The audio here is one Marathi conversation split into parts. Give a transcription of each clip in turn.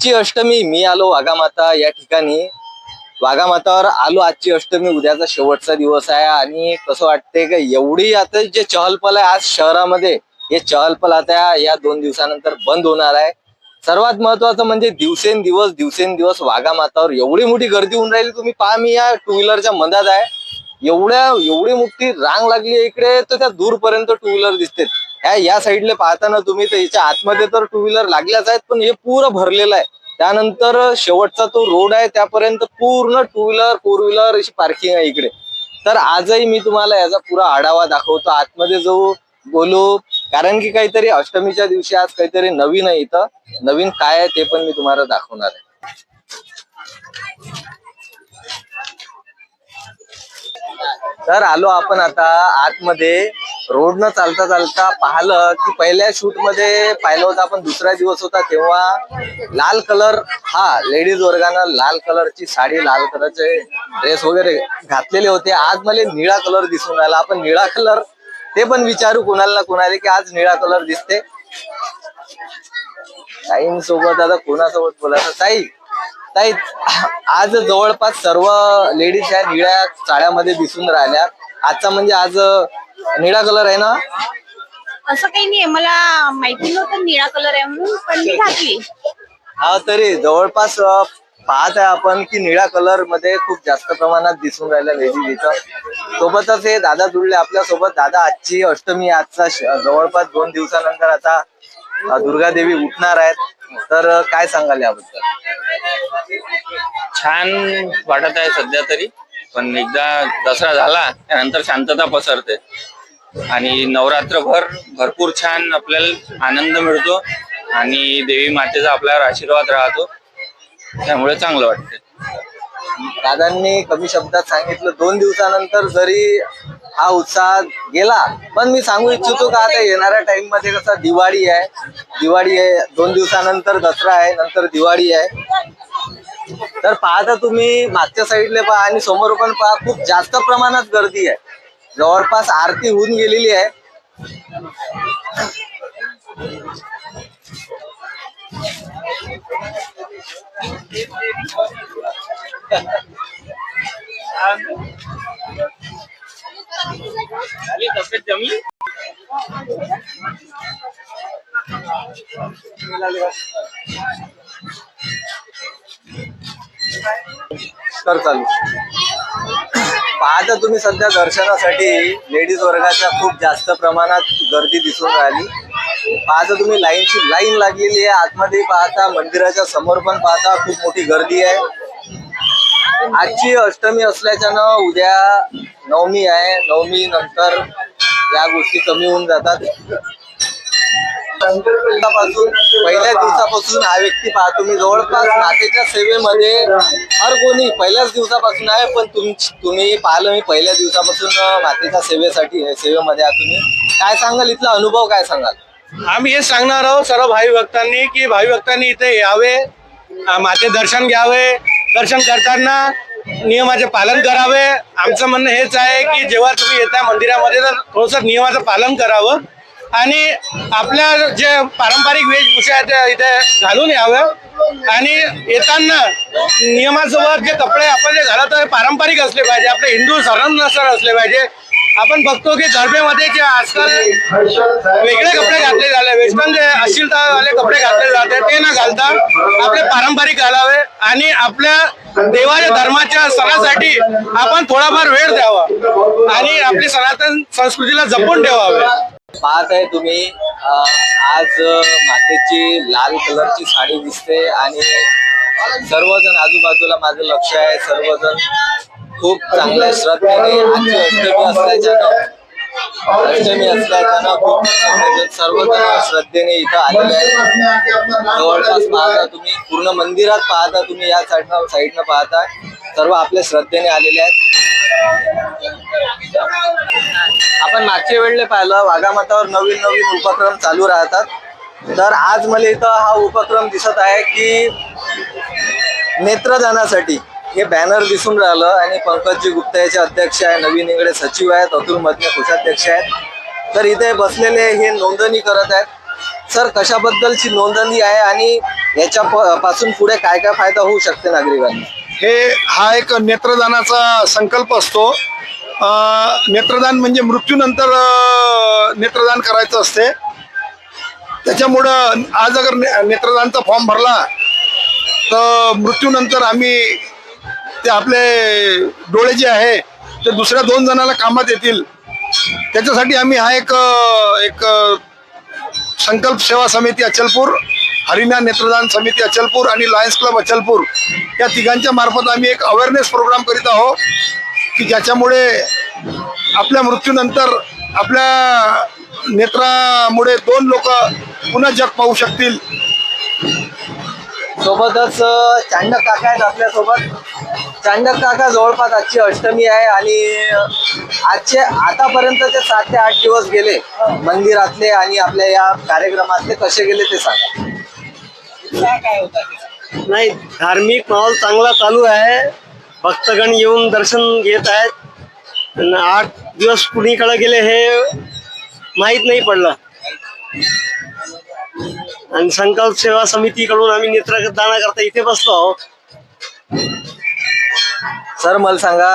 आजची अष्टमी मी आलो वाघामाता या ठिकाणी. वाघामातावर आलो आजची अष्टमी उद्याचा शेवटचा दिवस आहे आणि कसं वाटतंय का एवढी आता जे चहलपल आहे आज शहरामध्ये हे चहलपल आता या दोन दिवसानंतर बंद होणार आहे. सर्वात महत्वाचं म्हणजे दिवसेंदिवस दिवसेंदिवस वाघामातावर एवढी मोठी गर्दी होऊन राहिली तुम्ही पहा मी या टू व्हीलरच्या मधात आहे. एवढ्या एवढी मोठी रांग लागली इकडे तर त्या दूरपर्यंत टू व्हीलर दिसते ह्या या साईडला पाहताना तुम्ही तर याच्या आतमध्ये तर टू व्हीलर लागल्याच आहेत पण हे पूर्ण भरलेलं आहे. त्यानंतर शेवटचा तो रोड आहे त्यापर्यंत पूर्ण टू व्हीलर फोर व्हीलर अशी पार्किंग आहे इकडे. तर आजही मी तुम्हाला याचा पुरा आढावा दाखवतो. आतमध्ये जाऊ बोलू कारण की काहीतरी अष्टमीच्या दिवशी आज काहीतरी नवीन आहे इथं. नवीन काय आहे ते पण मी तुम्हाला दाखवणार आहे. तर आलो आपण आता आतमध्ये. रोडनं चालता चालता पाहिलं की पहिल्या शूटमध्ये पाहिलं होतं आपण दुसरा दिवस होता तेव्हा लाल कलर हा लेडीज वर्गानं लाल कलरची साडी लाल कलरचे ड्रेस वगैरे घातलेले होते. आज मला निळा कलर दिसून राहिला. आपण निळा कलर ते पण विचारू कोणाला ना कोणाला की आज निळा कलर दिसते. ताईं सोबत आता कोणासोबत बोलायचं? ताई ताई आज जवळपास सर्व लेडीज या निळ्या चाळ्यामध्ये दिसून राहिल्या. आजचा म्हणजे आज निळा कलर आहे ना? असं काही नाही मला माहिती नव्हतं निळा कलर आहे म्हणून पण मी घातली. हा तरी जवळपास अं, पाहत आहे आपण की निळ्या कलरमध्ये खूप जास्त प्रमाणात दिसून राहिल्या लेडीज इथं सोबतच हे दादा जुळले आपल्यासोबत. दादा आजची अष्टमी आजचा श- जवळपास दोन दिवसानंतर आता अं, दुर्गादेवी उठणार आहेत. तर अं, काय सांगाल याबद्दल? छान वाटत आहे सध्या तरी. पण एकदा दसरा झाला त्यानंतर शांतता पसरते. आणि नवरात्रभर भरपूर छान आपल्याला आनंद मिळतो आणि देवी मातेचा आपल्यावर आशीर्वाद राहतो. त्यामुळे चांगलं वाटते दादांनी कमी शब्दात सांगितलं दोन दिवसानंतर जरी हा उत्साह गेला पण मी सांगू इच्छितो का आता येणाऱ्या टाइममध्ये कसा दिवाळी आहे. दिवाळी आहे दोन दिवसानंतर दसरा आहे नंतर दिवाळी आहे. तर पाहता तुम्ही मागच्या साईडला पहा आणि समोर पण पहा खूप जास्त प्रमाणात गर्दी आहे. जवळपास आरती होऊन गेलेली आहे. जमी? तर चालू. पाहता तुम्ही सध्या दर्शनासाठी लेडीज वर्गाच्या खूप जास्त प्रमाणात गर्दी दिसून राहिली. पाहता तुम्ही लाईनची लाईन लागलेली आहे. आतमध्ये पाहता मंदिराच्या समोर पण पाहता खूप मोठी गर्दी आहे. आजची अष्टमी असल्याच्यानं उद्या नवमी आहे. नवमी नंतर या गोष्टी कमी होऊन जातात. पहिल्या दिवसापासून हा व्यक्ती पहा तुम्ही जवळपास नातेच्या सेवेमध्ये हर कोणी पहिल्याच दिवसापासून आहे पण तुम तुम्ही पाहिलं मी पहिल्या दिवसापासून मातेच्या सेवेसाठी सेवेमध्ये आहात तुम्ही. काय सांगाल? इथला अनुभव काय सांगाल? आम्ही हे सांगणार आहोत सर्व भाई भक्तांनी की भावी भक्तांनी इथे यावे माते दर्शन घ्यावे दर्शन करताना नियमाचे पालन करावे. आमचं म्हणणं हेच आहे की जेव्हा तुम्ही येता मंदिरामध्ये तर थोडंसं नियमाचं पालन करावं. आणि आपल्या जे पारंपरिक वेशभूषा आहे त्या इथे घालून यावं. आणि येताना नियमासोबत जे कपडे आपण जे घालत आहे पारंपरिक असले पाहिजे. आपले हिंदू सर असले पाहिजे. आपण बघतो की गरबेमध्ये जे आजकाल वेगळे कपडे घातले झाले वेस्टर्न जे अश्लीलतावाले कपडे घातले जाते ते न घालता आपले पारंपरिक घालावे. आणि आपल्या देवाच्या धर्माच्या सणासाठी आपण थोडाफार वेळ द्यावा. आणि आपली सनातन संस्कृतीला जपून ठेवावे. पाहत आहे तुम्ही. आज मातेची लाल कलरची साडी दिसते आणि सर्वजण आजूबाजूला माझं लक्ष आहे. सर्वजण खूप चांगल्या श्रद्धेने आजची अष्टमी असल्याच्या अष्टमी असल्याच्यानं खूप सर्वजण श्रद्धेने इथं आलेले आहेत. जवळपास पाहता तुम्ही पूर्ण मंदिरात पाहता तुम्ही या साईडनं साईडनं पाहता सर्व आपल्या श्रद्धेने आलेले आहेत. आपण मागच्या वेळेला पाहिलं वाघामातावर नवीन नवीन उपक्रम चालू राहतात. तर आज मला इथं हा उपक्रम दिसत आहे की नेत्रदानासाठी. हे बॅनर दिसून राहिलं आणि पंकजी गुप्ता याचे अध्यक्ष आहे नवीन इंगडे सचिव आहेत अतुल मधने कोषाध्यक्ष आहेत. तर इथे बसलेले हे नोंदणी करत आहेत. सर कशाबद्दलची नोंदणी आहे आणि याच्या पासून पुढे काय काय फायदा होऊ शकते नागरिकांना? हे हा एक नेत्रदानाचा संकल्प असतो. नेत्रदान म्हणजे मृत्यूनंतर नेत्रदान करायचं असते. त्याच्यामुळं आज अगर ने- नेत्रदानचा फॉर्म भरला तर मृत्यूनंतर आम्ही ते आपले डोळे जे आहे ते दुसऱ्या दोन जणाला कामात येतील. त्याच्यासाठी आम्ही हा एक एक संकल्प सेवा समिती अचलपूर हरिना नेत्रदान समिती अचलपूर आणि लायन्स क्लब अचलपूर या तिघांच्या मार्फत आम्ही एक अवेअरनेस प्रोग्राम करीत आहोत की ज्याच्यामुळे आपल्या मृत्यूनंतर आपल्या नेत्रामुळे दोन लोक पुन्हा जग पाहू शकतील. सोबतच चांडक काका आहेत आपल्यासोबत. चांडक काका जवळपास आजची अष्टमी आहे आणि आजचे आतापर्यंतचे सात ते आठ दिवस गेले मंदिरातले आणि आपल्या या कार्यक्रमातले कसे गेले ते सांगा. काय होता ते? नाही धार्मिक माहोल चांगला चालू आहे. भक्तगण येऊन दर्शन घेत आहेत. आणि आठ दिवस कुणीकडे गेले हे माहीत नाही पडलं. आणि संकल्प सेवा समितीकडून आम्ही नेत्रदाना करता इथे बसलो आहोत. सर मला सांगा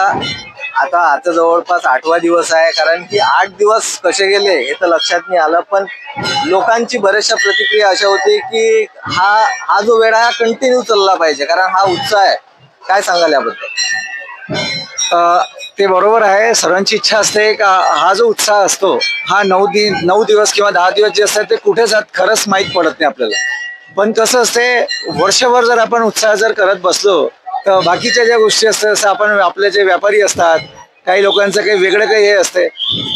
आता आता जवळपास आठवा दिवस आहे कारण की आठ दिवस कसे गेले हे तर लक्षात नाही आलं पण लोकांची बऱ्याचशा प्रतिक्रिया अशा होती की हा हा जो वेळ हा कंटिन्यू चालला पाहिजे कारण हा उत्साह आहे. काय सांगाल याबद्दल? ते बरोबर आहे सर्वांची इच्छा असते का हा जो उत्साह असतो हा नऊ दिन नऊ दिवस किंवा दहा दिवस जे असतात ते कुठे जात खरंच माहीत पडत नाही आपल्याला. पण कसं असते वर्षभर जर आपण उत्साह जर करत बसलो तर बाकीच्या ज्या गोष्टी असतात जसं आपण आपले जे व्यापारी असतात काही लोकांचं काही वेगळं काही हे असते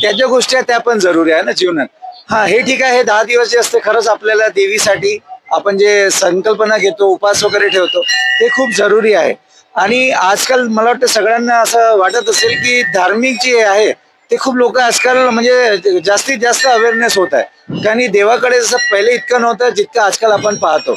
त्या ज्या गोष्टी आहेत त्या पण जरुरी आहे ना जीवनात. हा हे ठीक आहे हे दहा दिवस जे असते खरंच आपल्याला देवीसाठी आपण जे संकल्पना घेतो उपास वगैरे ठेवतो ते खूप जरुरी आहे. आणि आजकाल मला वाटतं सगळ्यांना असं वाटत असेल की धार्मिक जे आहे ते खूप लोक आजकाल म्हणजे जास्तीत जास्त अवेअरनेस होत आहे. कारण देवाकडे जसं पहिले इतकं नव्हतं जितकं आजकाल आपण पाहतो.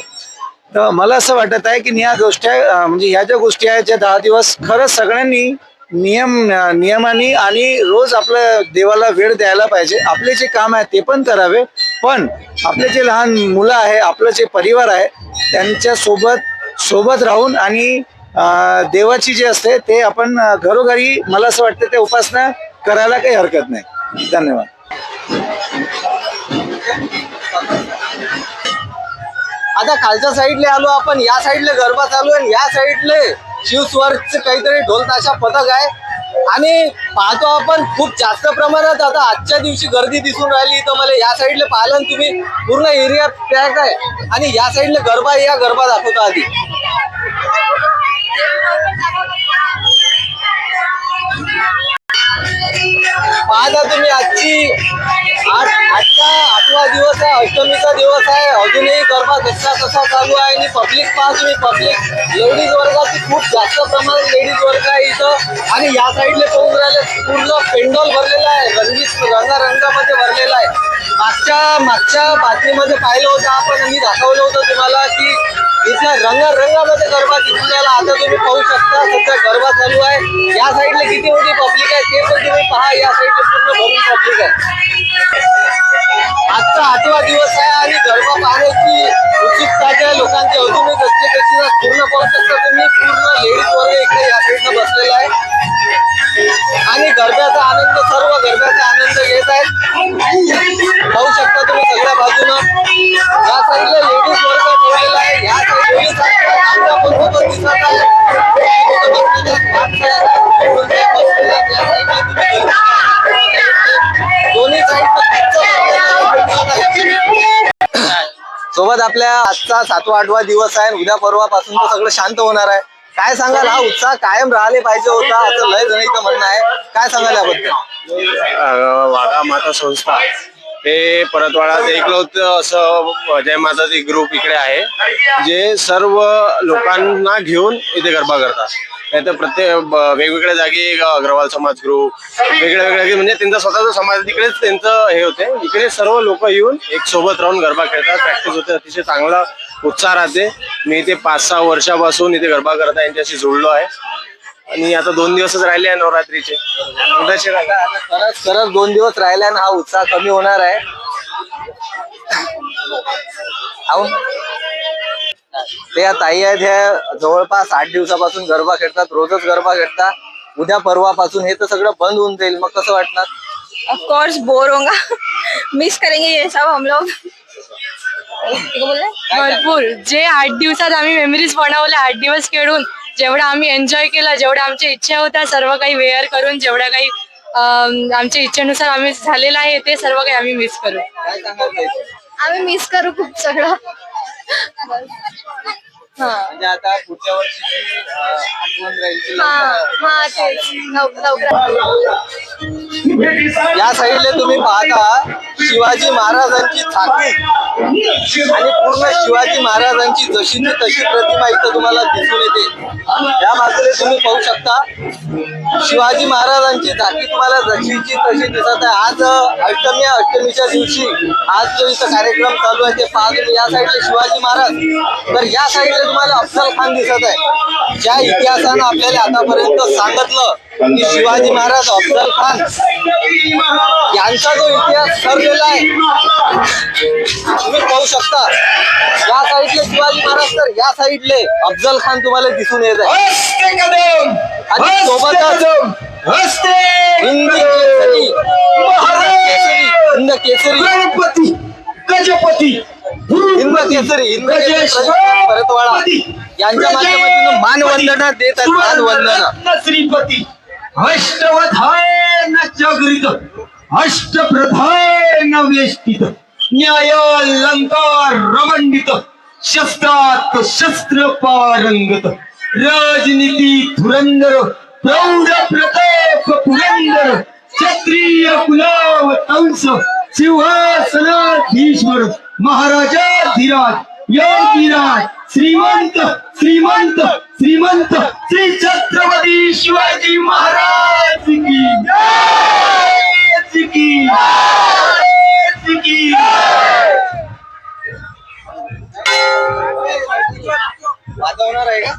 तर मला असं वाटत आहे की या गोष्टी म्हणजे ह्या ज्या गोष्टी आहेत ज्या दहा दिवस खरंच सगळ्यांनी नियम नियमाने आणि रोज आपल्या देवाला वेळ द्यायला पाहिजे. आपले जे काम आहे ते पण करावे. पण आपले जे लहान मुलं आहे आपलं जे परिवार आहे त्यांच्यासोबत सोबत राहून आणि देवाची जी असते ते आपण घरोघरी मला असं वाटतं ते उपासना करायला काही हरकत नाही. धन्यवाद. आता खालच्या साईडले आलो आपण या साईडले गरबा चालू आहे आणि या साईडले शिवस्वरच काहीतरी ढोलताशा पथक आहे. आणि पाहतो आपण खूप जास्त प्रमाणात आता आजच्या दिवशी गर्दी दिसून राहिली. तर मला या साईडले पाहिलं ना तुम्ही पूर्ण एरिया पॅक आहे. आणि या साईडले गरबा या गरबा दाखवतो आधी. पाहता तुम्ही आजची आठ आजचा आठवा दिवस आहे अष्टमीचा दिवस आहे. अजूनही गरबा जसा कसा चालू आहे आणि पब्लिक पहा तुम्ही पब्लिक लेडीज वर्गाची खूप जास्त प्रमाणात लेडीज वर्ग आहे इथं. आणि या साईडले पाहून राहिले? पूर्ण पेंडॉल भरलेला आहे. रंगीत रंगारंगामध्ये भरलेला आहे. मागच्या मागच्या बातमीमध्ये पाहिलं होतं आपण मी दाखवलं होतं तुम्हाला की रंगारंगामध्ये गरबा दिसून आला आता तुम्ही पाहू शकता सध्या गरबा चालू आहे. या साईडला किती मोठी पब्लिक आहे ते पण तुम्ही पहा. या साईडला पूर्ण भरून पब्लिक आहे. आजचा आठवा दिवस आहे आणि गरबा पाहण्याची उत्सुकता ज्या लोकांची अजूनही असते तशी पूर्ण पाहू शकता तुम्ही. पूर्ण लेडीज वर्ग इकडे या साईडनं बसलेला आहे. आणि गरब्याचा आनंद सर्व गरब्याचा आनंद घेत आहेत. पाहू शकता तुम्ही सगळ्या बाजूनं. या साईडला लेडीज वर्ग ठेवलेला आहे. या साईड पोलीस दिसत आहे आपल्या आजचा सातवा आठवा दिवस आहे उद्या परवापासून तर सगळं शांत होणार आहे. काय सांगाल? हा उत्साह कायम राहिले पाहिजे होता. असं लय जणीचं म्हणणं आहे. काय सांगाल याबद्दल? वाघा माता संस्था. हे परतवाडात एकलवतं असं जय माताचे ग्रुप इकडे आहे. जे सर्व लोकांना घेऊन इथे गरबा करतात. नाही तर प्रत्येक वेगवेगळ्या जागी अग्रवाल समाज ग्रुप वेगळ्या वेगळ्या म्हणजे त्यांचा स्वतःचा समाज तिकडेच त्यांचं हे होते. इकडे सर्व लोक येऊन एक सोबत राहून गरबा खेळतात. प्रॅक्टिस होते. अतिशय चांगला उत्साह राहते. मी इथे पाच सहा वर्षापासून इथे गरबा करता यांच्याशी जोडलो आहे. आणि आता दोन दिवसच राहिले आहे नवरात्रीचे. खरंच खरंच दोन दिवस राहिले हा उत्साह कमी होणार आहे. ते या ताई आहेत ह्या जवळपास आठ दिवसापासून गरबा खेळतात रोजच गरबा खेळतात. उद्या परवापासून हे तर सगळं बंद होऊन जाईल. मग कसं वाटणार? ऑफ कोर्स बोर होगा मिस करेंगे ये सब हम लोग. भरपूर. जे आठ दिवसात आम्ही मेमरीज बनवल्या आठ दिवस खेळून जेवढं आम्ही एन्जॉय केलं जेवढ्या आमच्या इच्छा होत्या सर्व काही वेअर करून जेवढ्या काही अं, आमच्या इच्छेनुसार आम्ही झालेलं आहे ते सर्व काही आम्ही मिस करू. काय सांगाल ताई? आम्ही मिस करू खूप सगळं. 那 们 हा. म्हणजे आता पुढच्या वर्षीची अं, आठवण राहील की लवकर- हा तेच लव- लवकर. या साईडला तुम्ही पाहता शिवाजी महाराजांची छाती आणि पूर्ण शिवाजी महाराजांची जशीची तशी प्रतिमा इथं तुम्हाला दिसून येते. या बाजूला तुम्ही पाहू शकता शिवाजी महाराजांची झाकी तुम्हाला जशीची तशी दिसत आहे. आज अं, अष्टमी आहे. अष्टमीच्या दिवशी आज जो इथं कार्यक्रम चालू आहे ते पहा तुम्ही या साईडला शिवाजी महाराज. तर या साईडला तुम्हाला अफजल खान दिसत आहे. ज्या इतिहासानं आपल्याला आतापर्यंत सांगितलं की शिवाजी महाराज अफजल खान यांचा जो इतिहास ठरलेला आहे तुम्ही पाहू शकता. या साईडले शिवाजी महाराज तर या साईडले अफजल खान तुम्हाला दिसून येत आहे. आणि सोबतच हिंद केसरी हिंद केसरी गणपती गजपती. हिंद केसरी हिंद केसरी परतवाडा यांच्या माध्यमातून मानवंदना देत आहेत मानवंदना श्रीपती. अष्टवधाय न जगृत अष्टप्रधाय न वेष्टित न्यायालंकार रमंडित शस्त्रात शस्त्र पारंगत राजनीती धुरंदर प्रौढ प्रताप पुरंदर क्षत्रिय कुलावतंस सिंहासनाधीश्वर महाराजा धीराज योगीराज श्रीमंत श्रीमंत श्रीमंत श्री छत्रपती शिवाजी महाराज की जय की जय की वाजवणार आहे का?